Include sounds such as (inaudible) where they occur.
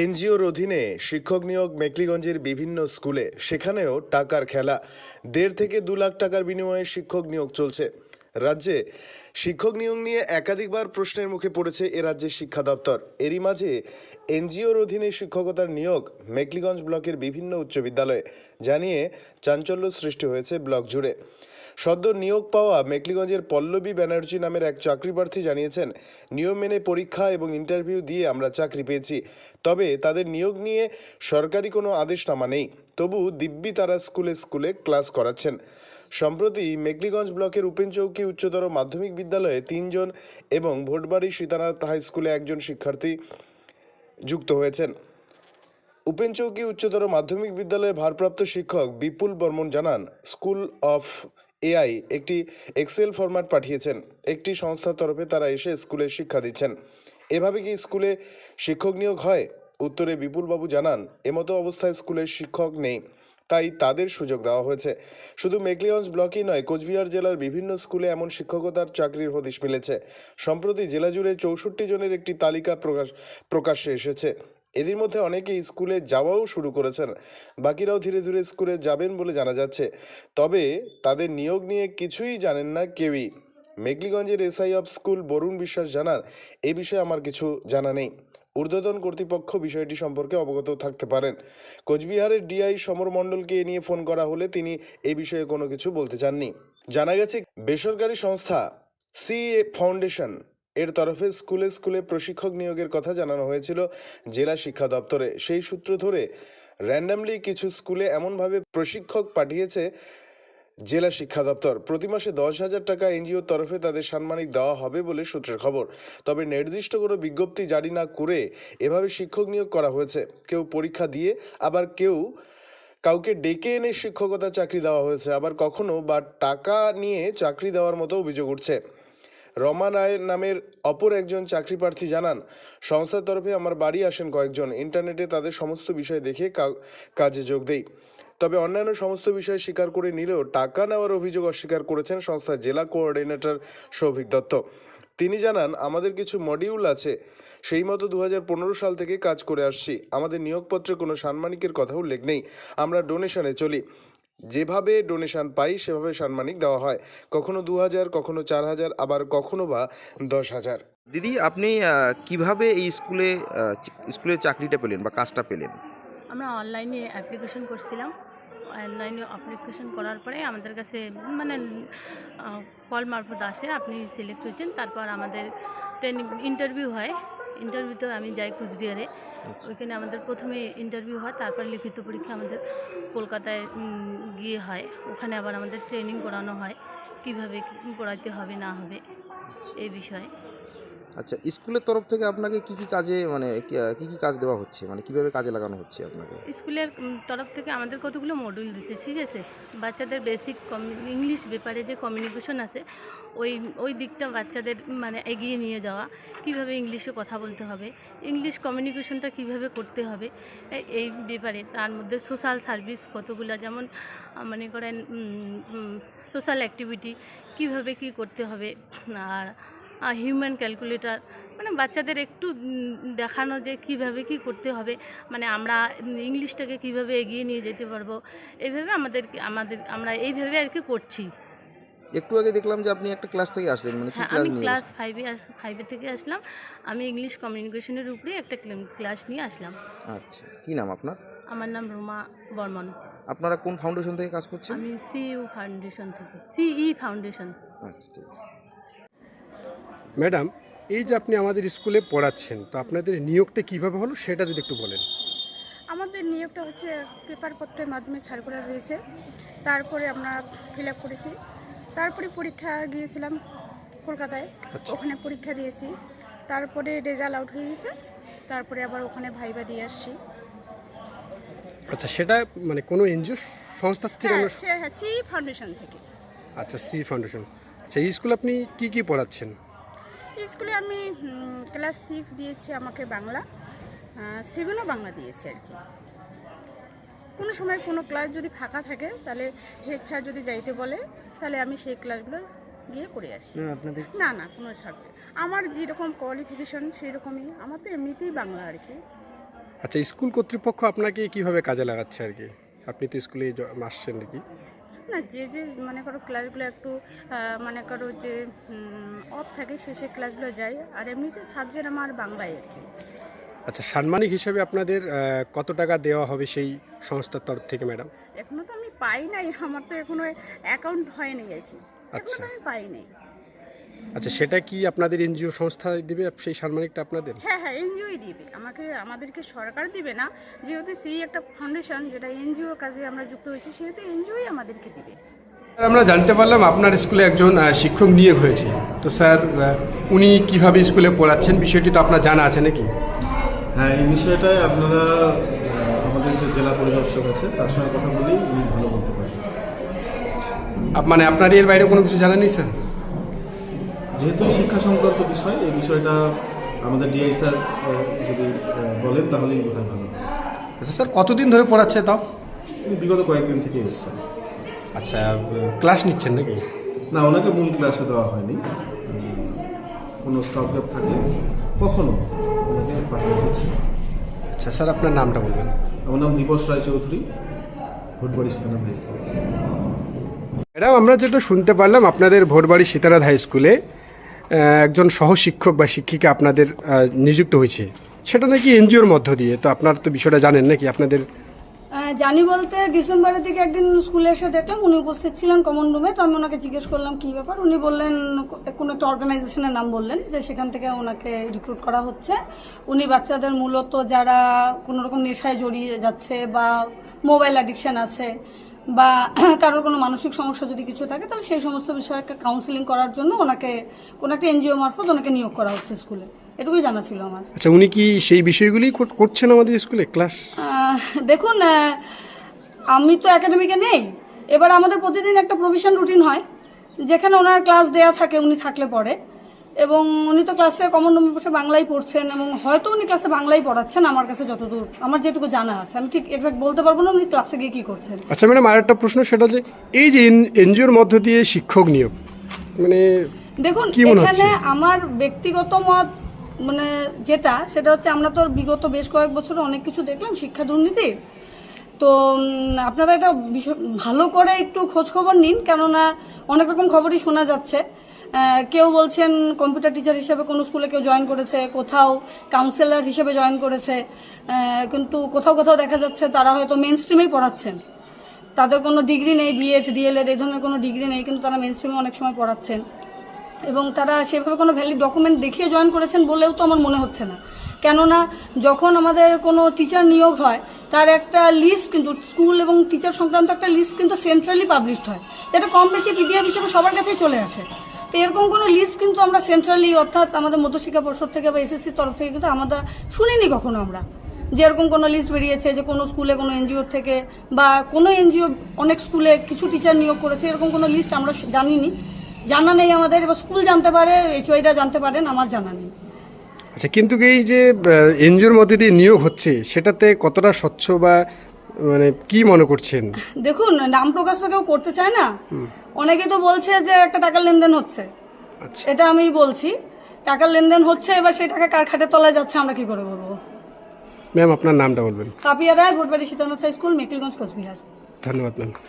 এনজিওর অধীনে শিক্ষক নিয়োগ মেকলিগঞ্জের বিভিন্ন স্কুলে, সেখানেও টাকার খেলা। দেড় থেকে দু লাখ টাকার বিনিময়ে শিক্ষক নিয়োগ চলছে। রাজ্যে শিক্ষক নিয়োগ নিয়ে একাধিকবার প্রশ্নের মুখে পড়েছে এ রাজ্যের শিক্ষা দপ্তর। এরই মাঝে এনজিওর অধীনে শিক্ষকতার নিয়োগ মেকলিগঞ্জ ব্লকের বিভিন্ন উচ্চ বিদ্যালয়ে। জানিয়ে চাঞ্চল্য সৃষ্টি হয়েছে ব্লক জুড়ে। সদ্য নিয়োগ পাওয়া মেকলিগঞ্জের পল্লবী ব্যানার্জি নামের এক চাকরি প্রার্থী জানিয়েছেন, নিয়ম মেনে পরীক্ষা এবং ইন্টারভিউ দিয়ে আমরা চাকরি পেয়েছি, তবে তাদের নিয়োগ নিয়ে সরকারি কোনো আদেশনামা নেই। তবু দিব্যি তারা স্কুলে স্কুলে ক্লাস করাচ্ছেন। সম্প্রতি মেকলিগঞ্জ ব্লকের উপেনচৌকি উচ্চতর মাধ্যমিক বিদ্যালয়ে তিনজন এবং ভোটবাড়ি সীতানাথ হাই স্কুলে একজন শিক্ষার্থী যুক্ত হয়েছেন। উপেনচৌকি উচ্চতর মাধ্যমিক বিদ্যালয়ের ভারপ্রাপ্ত শিক্ষক বিপুল বর্মন জানান, স্কুল অফ এআই একটি এক্সেল ফরম্যাট পাঠিয়েছেন। একটি সংস্থার তরফে তারা এসে স্কুলে শিক্ষা দিচ্ছেন। এভাবে কি স্কুলে শিক্ষক নিয়োগ হয়? উত্তরে বিপুলবাবু জানান, এমতো অবস্থায় স্কুলের শিক্ষক নেই, তাই তাদের সুযোগ দেওয়া হয়েছে। শুধু মেকলিগঞ্জ ব্লকই নয়, কোচবিহার জেলার বিভিন্ন স্কুলে এমন শিক্ষকতার চাকরির হদিশ মিলেছে। সম্প্রতি জেলা জুড়ে চৌষট্টি জনের একটি তালিকা প্রকাশ, প্রকাশ্যে এসেছে। এদের মধ্যে অনেকেই স্কুলে যাওয়াও শুরু করেছেন, বাকিরাও ধীরে ধীরে স্কুলে যাবেন বলে জানা যাচ্ছে। তবে তাদের নিয়োগ নিয়ে কিছুই জানেন না কেউই। মেকলিগঞ্জের SI of school Barun Biswas জানান, এ বিষয়ে আমার কিছু জানা নেই। ঊর্ধ্বতন কর্তৃপক্ষ বিষয়টি সম্পর্কে অবগত থাকতে পারেন। কোচবিহারের ডিআই সমর মণ্ডলকে নিয়ে ফোন করা হলে তিনি এ বিষয়ে কোনো কিছু বলতে চাননি। জানা গেছে, বেসরকারি সংস্থা সি ফাউন্ডেশন এর তরফে স্কুলে স্কুলে প্রশিক্ষক নিয়োগের কথা জানানো হয়েছিল জেলা শিক্ষা দপ্তরে। সেই সূত্র ধরে, র্যান্ডামলি কিছু স্কুলে এমনভাবে প্রশিক্ষক পাঠিয়েছে জেলা শিক্ষা দপ্তর। প্রতি মাসে দশ হাজার টাকা এনজিওর তরফে তাদের সাম্মানিক দেওয়া হবে বলে সূত্রের খবর। তবে নির্দিষ্ট কোনো বিজ্ঞপ্তি জারি না করে এভাবে শিক্ষক নিয়োগ করা হয়েছে। কেউ পরীক্ষা দিয়ে আবার কেউ কাউকে ডেকে এনে শিক্ষকতা চাকরি দেওয়া হয়েছে। আবার কখনো বা টাকা নিয়ে চাকরি দেওয়ার মতো অভিযোগ উঠছে। রমা রায় নামের অপর একজন চাকরি প্রার্থী জানান, সংস্থার তরফে আমার বাড়ি আসেন কয়েকজন। ইন্টারনেটে তাদের সমস্ত বিষয় দেখে কাজে যোগ দেই। তবে অন্যান্য সমস্ত বিষয় স্বীকার করে নিলেও টাকা নেওয়ার অভিযোগ অস্বীকার করেছেন সংস্থার জেলা কোঅর্ডিনেটর সৌভিক দত্ত। তিনি জানান আমাদের কিছু মডিউল আছে সেই মতো দু হাজার পনেরো সাল থেকে কাজ করে আসছি। আমাদের নিয়োগপত্রে কোনো সাম্মানিকের কথা উল্লেখ নেই। আমরা ডোনেশনে চলি। যেভাবে ডোনেশন পাই সেভাবে সাম্মানিক দেওয়া হয়। কখনো দু হাজার কখনো চার হাজার আবার কখনো বা দশ হাজার দিদি আপনি কীভাবে এই স্কুলে স্কুলের চাকরিটা পেলেন বা কাজটা পেলেন? আমরা অনলাইনে অ্যাপ্লিকেশন করছিলাম। অনলাইনে অ্যাপ্লিকেশন করার পরে আমাদের কাছে মানে কল মারফত আসে আপনি সিলেক্ট হয়েছেন তারপর আমাদের ট্রেনিং ইন্টারভিউ হয়। ইন্টারভিউতে আমি যাই কুচবিহারে। ওইখানে আমাদের প্রথমে ইন্টারভিউ হয় তারপর লিখিত পরীক্ষা আমাদের কলকাতায় গিয়ে হয়। ওখানে আবার আমাদের ট্রেনিং করানো হয় কীভাবে কি পড়াইতে হবে না হবে এই বিষয়ে। আচ্ছা স্কুলের তরফ থেকে আপনাকে কি কি কাজে মানে কি কি কাজ দেওয়া হচ্ছে? মানে কীভাবে কাজে লাগানো হচ্ছে আপনাকে? স্কুলের তরফ থেকে আমাদের কতগুলো মডিউল দিছে, ঠিক আছে? বাচ্চাদের বেসিক ইংলিশ ব্যাপারে যে কমিউনিকেশন আছে, ওই ওই দিকটা বাচ্চাদের মানে এগিয়ে নিয়ে যাওয়া, কীভাবে ইংলিশে কথা বলতে হবে ইংলিশ কমিউনিকেশনটা কীভাবে করতে হবে এই ব্যাপারে। তার মধ্যে সোশ্যাল সার্ভিস কতগুলো, যেমন মনে করেন সোশ্যাল অ্যাক্টিভিটি কীভাবে কি করতে হবে, আর হিউম্যান ক্যালকুলেটর মানে বাচ্চাদের একটু দেখানো যে কীভাবে কি করতে হবে মানে আমরা ইংলিশটাকে কীভাবে এগিয়ে নিয়ে যেতে পারব এইভাবে আমাদের আমাদের আমরা এইভাবে আর কি করছি। একটু আগে দেখলাম যে আপনি একটা ক্লাস থেকে আসলেন মানে কি হ্যাঁ ক্লাস আমি ক্লাস ফাইভে ফাইভে থেকে আসলাম আমি ইংলিশ কমিউনিকেশনের উপরে একটা ক্লাস নিয়ে আসলাম। আচ্ছা কি নাম আপনার? আমার নাম রুমা বর্মন। আপনারা কোন ফাউন্ডেশন থেকে কাজ করছেন? আমি সিইউ ফাউন্ডেশন থেকে সিই ফাউন্ডেশন আচ্ছা ঠিক আছে। ম্যাডাম এই যে আপনি আমাদের স্কুলে পড়াচ্ছেন তো আপনাদের নিয়োগটা কীভাবে হলো সেটা যদি একটু বলেন। আমাদের নিয়োগটা হচ্ছে পেপারপত্রের মাধ্যমে সার্কুলার রয়েছে তারপরে আমরা ফিল আপ করেছি। তারপরে পরীক্ষা গিয়েছিলাম কলকাতায়। আচ্ছা। ওখানে পরীক্ষা দিয়েছি। তারপরে রেজাল্ট আউট হয়ে গেছে। তারপরে আবার ওখানে ভাইবা দিয়ে আসছি। আচ্ছা সেটা মানে কোনো এনজিও সংস্থার থেকে হ্যাঁ আমরা হ্যাঁ সি ফাউন্ডেশন থেকে। আচ্ছা সি ফাউন্ডেশন। আচ্ছা এই স্কুলে আপনি কি কি পড়াচ্ছেন? স্কুলে আমি ক্লাস সিক্স দিয়েছি আমাকে বাংলা সেভেনও বাংলা দিয়েছি আর কি। কোনো সময় কোনো ক্লাস যদি ফাঁকা থাকে তাহলে হেড স্যার যদি যাইতে বলে তাহলে আমি সেই ক্লাসগুলো গিয়ে করে আসি। আপনাদের না না কোনো সাবজেক্ট আমার যেরকম কোয়ালিফিকেশন সেই রকমই আমার তো এমনিতেই বাংলা আর কি। আচ্ছা স্কুল কর্তৃপক্ষ আপনাকে কীভাবে কাজে লাগাচ্ছে আর কি? আপনি তো স্কুলে আসছেন নাকি না যে যে মনে করো ক্লাসগুলো একটু মনে করো যে অফ থাকে সে সে ক্লাসগুলো যাই আর এমনিতে সাবজেক্ট আমার বাংলায় আর কি। আচ্ছা সাম্মানিক হিসেবে আপনাদের কত টাকা দেওয়া হবে সেই সংস্থার তরফ থেকে ম্যাডাম? এখনও তো আমি পাই নাই আমার তো এখনও অ্যাকাউন্ট হয়নি আর কি। এখনও আচ্ছা। তো আমি পাই নাই। আচ্ছা সেটা কি আপনাদের এনজিও সংস্থা দিবে? সেই সাম্মানিকটা আপনাদের? হ্যাঁ হ্যাঁ এনজিওই দিবে। আমাকে আমাদেরকে সরকার দিবে না। যেহেতু সেই একটা ফাউন্ডেশন যেটা এনজিওর কাজে আমরা যুক্ত হয়েছি সেহেতু এনজিওই আমাদেরকে দিবে। স্যার, আমরা জানতে পারলাম আপনার স্কুলে একজন শিক্ষক নিয়োগ হয়েছে। তো স্যার উনি কীভাবে স্কুলে পড়াচ্ছেন? বিষয়টি তো আপনার জানা আছে নাকি? হ্যাঁ এই বিষয়টায় আপনারা আমাদের যে জেলা পরিদর্শক আছে তার সঙ্গে কথা বলেই উনি ভালো বলতে পারেন। মানে আপনার এর বাইরে কোনো কিছু জানা নেই স্যার? যেহেতু শিক্ষা সংক্রান্ত বিষয় এই বিষয়টা আমাদের ডিআই স্যার যদি বলেন তাহলেই বোধহয় ভালো হবে। আচ্ছা স্যার কতদিন ধরে পড়াচ্ছে তাও? বিগত কয়েকদিন থেকে এসেছেন আচ্ছা ক্লাস নিচ্ছেন নাকি? না ওনাকে মূল ক্লাসে দেওয়া হয়নি। কোনো স্টপ গ্যাপ থাকলে কখনো ওনাকে পাঠানো হচ্ছে। আচ্ছা স্যার আপনার নামটা বলবেন। আমার নাম দিবস রায়চৌধুরী ভোটবাড়ি স্থানা হাই স্কুল। ম্যাডাম আমরা যেটা শুনতে পারলাম আপনাদের ভোটবাড়ি সীতারাধ হাই স্কুলে একজন সহশিক্ষক বা শিক্ষিকা আপনাদের নিযুক্ত হয়েছে। সেটা নাকি এনজিওর মধ্য দিয়ে? তো আপনার তো বিষয়টা জানেন নাকি? আপনাদের জানি বলতে ডিসেম্বরের দিকে একদিন স্কুলে এসে দেখলাম উনি উপস্থিত ছিলেন কমন রুমে তো আমি ওনাকে জিজ্ঞেস করলাম, কি ব্যাপার? উনি বললেন, কোনো একটা অর্গানাইজেশনের নাম বললেন, যে সেখান থেকে ওনাকে রিক্রুট করা হচ্ছে। উনি বাচ্চাদের মূলত যারা কোনোরকম নেশায় জড়িয়ে যাচ্ছে বা মোবাইল অ্যাডিকশান আছে বা (clears throat) কারোর কোনো মানসিক সমস্যা যদি কিছু থাকে তাহলে সেই সমস্ত বিষয়ে কাউন্সিলিং করার জন্য ওনাকে কোনো একটা এনজিও মারফত ওনাকে নিয়োগ করা হচ্ছে স্কুলে। এটুকুই জানা ছিল আমার। আচ্ছা উনি কি সেই বিষয়গুলি কর- করছেন আমাদের স্কুলে ক্লাস? দেখুন আমি তো একাডেমিকে নেই। এবার আমাদের প্রতিদিন একটা প্রভিশন রুটিন হয় যেখানে ওনার ক্লাস দেয়া থাকে উনি থাকলে পরে। এবং উনি তো ক্লাসে কমন নম্বর বসে বাংলাই পড়ছেন এবং হয়তো উনি ক্লাসে বাংলাই পড়াচ্ছেন আমার কাছে যতদূর আমার যেটুকু জানা আছে। আমি ঠিক এক্সাক্ট বলতে পারব না উনি ক্লাসে গিয়ে কি করছেন। আচ্ছা ম্যাডাম আর একটা প্রশ্ন সেটা যে এই যে এনজিওর মধ্য দিয়ে শিক্ষক নিয়োগ মানে দেখুন এখানে আমার ব্যক্তিগত মত মানে যেটা সেটা হচ্ছে আমরা তো বিগত বেশ কয়েক বছরে অনেক কিছু দেখলাম শিক্ষা দুর্নীতি। তো আপনারা এটা ভালো করে একটু খোঁজ খবর নিন কেননা অনেক রকম খবরই শোনা যাচ্ছে। কেউ বলছেন কম্পিউটার টিচার হিসেবে কোনো স্কুলে কেউ জয়েন করেছে, কোথাও কাউন্সিলর হিসেবে জয়েন করেছে কিন্তু কোথাও কোথাও দেখা যাচ্ছে তারা হয়তো মেন স্ট্রিমেই পড়াচ্ছেন। তাদের কোনো ডিগ্রি নেই বিএড ডিএলএড এই ধরনের কোনো ডিগ্রি নেই, কিন্তু তারা মেন স্ট্রিমে অনেক সময় পড়াচ্ছেন। এবং তারা সেভাবে কোনো ভ্যালিড ডকুমেন্ট দেখিয়ে জয়েন করেছেন বলেও তো আমার মনে হচ্ছে না। কেননা যখন আমাদের কোনো টিচার নিয়োগ হয়, তার একটা লিস্ট কিন্তু স্কুল এবং টিচার সংক্রান্ত একটা লিস্ট কিন্তু সেন্ট্রালি পাবলিশড হয়। যেটা কম বেশি পিডিএফ হিসেবে সবার কাছেই চলে আসে। তো এরকম কোনো লিস্ট কিন্তু আমরা সেন্ট্রালি অর্থাৎ আমাদের মধ্যশিক্ষা পর্ষদ থেকে বা এসএসসির তরফ থেকে কিন্তু আমাদের শুনিনি কখনো আমরা। যে এরকম কোনো লিস্ট বেরিয়েছে যে কোনো স্কুলে কোনো এনজিওর থেকে বা কোনো এনজিও অনেক স্কুলে কিছু টিচার নিয়োগ করেছে এরকম কোনো লিস্ট আমরা জানিনি। জানা নেই আমাদের এবার স্কুল জানতে পারে এইচওয়াইরা জানতে পারেন আমার জানা নেই। আচ্ছা কিন্তু এই যে এনজিওর মধ্যে দিয়ে নিয়োগ হচ্ছে সেটাতে কতটা স্বচ্ছ বা মানে কি মনে করছেন? দেখুন নাম প্রকাশ তো কেউ করতে চায় না। অনেকে তো বলছে যে একটা টাকার লেনদেন হচ্ছে। আচ্ছা। এটা আমি বলছি। টাকার লেনদেন হচ্ছে এবার সেই টাকা কার খাটের তলায় যাচ্ছে আমরা কি করে বলব? ম্যাম আপনার নামটা বলবেন। Kapiya Ray Bhotbari high school Mekliganj Coochbehar. ধন্যবাদ ম্যাম